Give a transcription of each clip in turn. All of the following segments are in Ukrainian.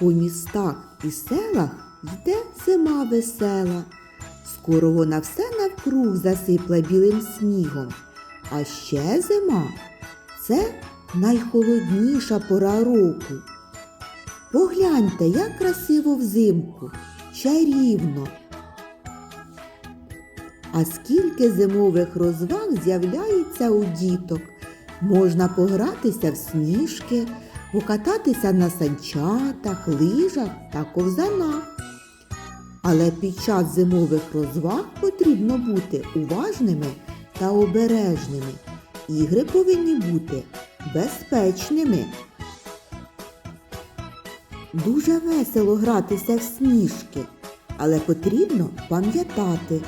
По містах і селах йде зима весела. Скоро вона все навкруг засипле білим снігом. А ще зима це найхолодніша пора року. Погляньте, як красиво взимку, чарівно. А скільки зимових розваг з'являється у діток. Можна погратися в сніжки, покататися на санчатах, лижах та ковзанах. Але під час зимових розваг потрібно бути уважними та обережними. Ігри повинні бути безпечними. Дуже весело гратися в сніжки, але потрібно пам'ятати,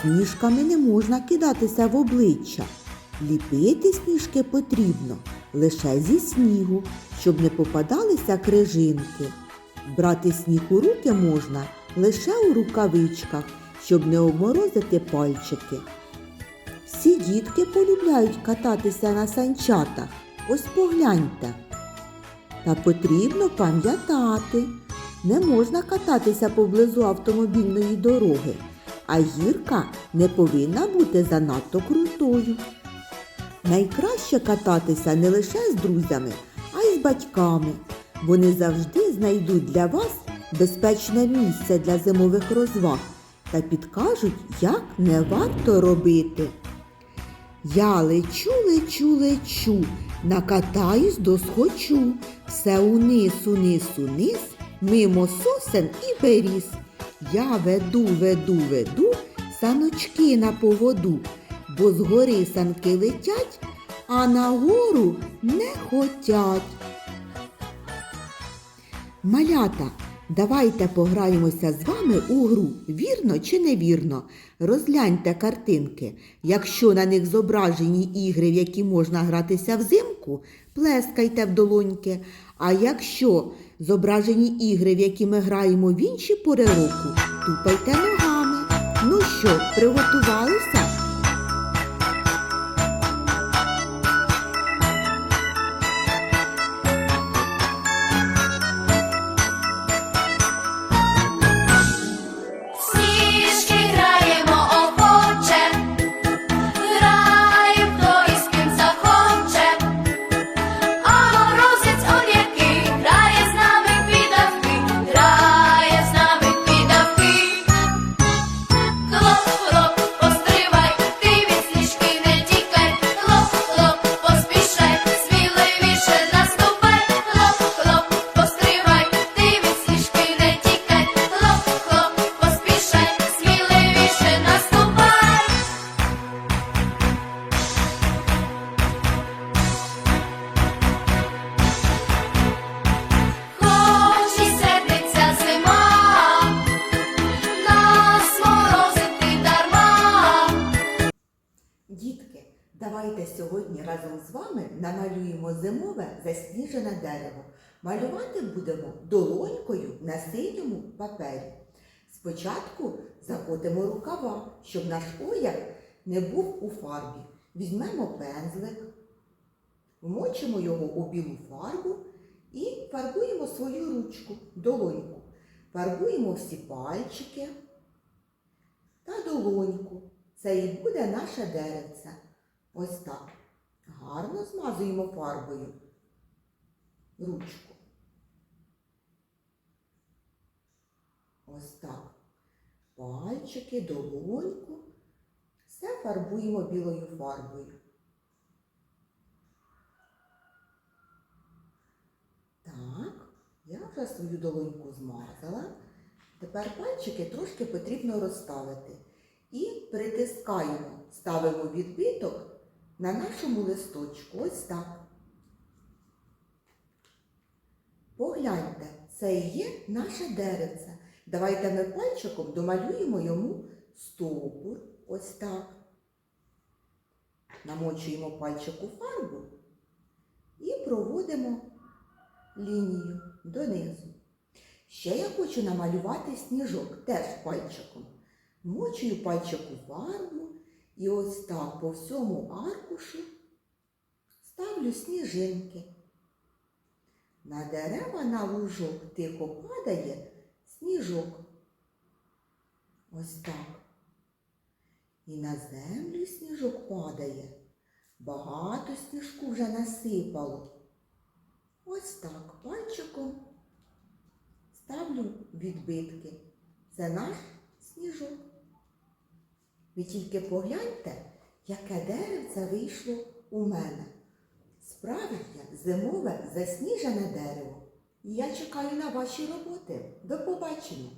сніжками не можна кидатися в обличчя. Ліпити сніжки потрібно лише зі снігу, щоб не попадалися крижинки. Брати сніг у руки можна лише у рукавичках, щоб не обморозити пальчики. Всі дітки полюбляють кататися на санчатах. Ось погляньте. Та потрібно пам'ятати, не можна кататися поблизу автомобільної дороги, а гірка не повинна бути занадто крутою. Найкраще кататися не лише з друзями, а й з батьками. Вони завжди знайдуть для вас безпечне місце для зимових розваг та підкажуть, як не варто робити. Я лечу, лечу, лечу, накатаюсь досхочу, все униз, униз, униз, мимо сосен і беріз. Я веду, веду, веду саночки на поводу, бо з гори санки летять, а на гору не хотять. Малята, давайте пограємося з вами у гру, вірно чи невірно. Розгляньте картинки. Якщо на них зображені ігри, в які можна гратися взимку, плескайте в долоньки. А якщо зображені ігри, в які ми граємо в інші пори року, тупайте ногами. Ну що, приготувалися? Сьогодні разом з вами намалюємо зимове засніжене дерево. Малювати будемо долонькою на синьому папері. Спочатку заходимо рукава, щоб наш одяг не був у фарбі. Візьмемо пензлик, вмочимо його у білу фарбу і фарбуємо свою ручку, долоньку. Фарбуємо всі пальчики та долоньку. Це і буде наше деревце. Ось так. Гарно змазуємо фарбою ручку. Ось так. Пальчики, долоньку. Все фарбуємо білою фарбою. Так, я вже свою долоньку змазала. Тепер пальчики трошки потрібно розставити. І притискаємо, ставимо відбиток на нашому листочку. Ось так. Погляньте, це і є наше деревце. Давайте ми пальчиком домалюємо йому стовбур. Ось так. Намочуємо пальчик у фарбу і проводимо лінію донизу. Ще я хочу намалювати сніжок теж пальчиком. Мочую пальчик у фарбу і ось так по всьому аркушу ставлю сніжинки. На дерева на лужок тихо падає сніжок. Ось так. І на землю сніжок падає. Багато сніжку вже насипало. Ось так пальчиком ставлю відбитки. Це наш сніжок. Ви тільки погляньте, яке деревце вийшло у мене. Справді зимове засніжене дерево. І я чекаю на ваші роботи. До побачення!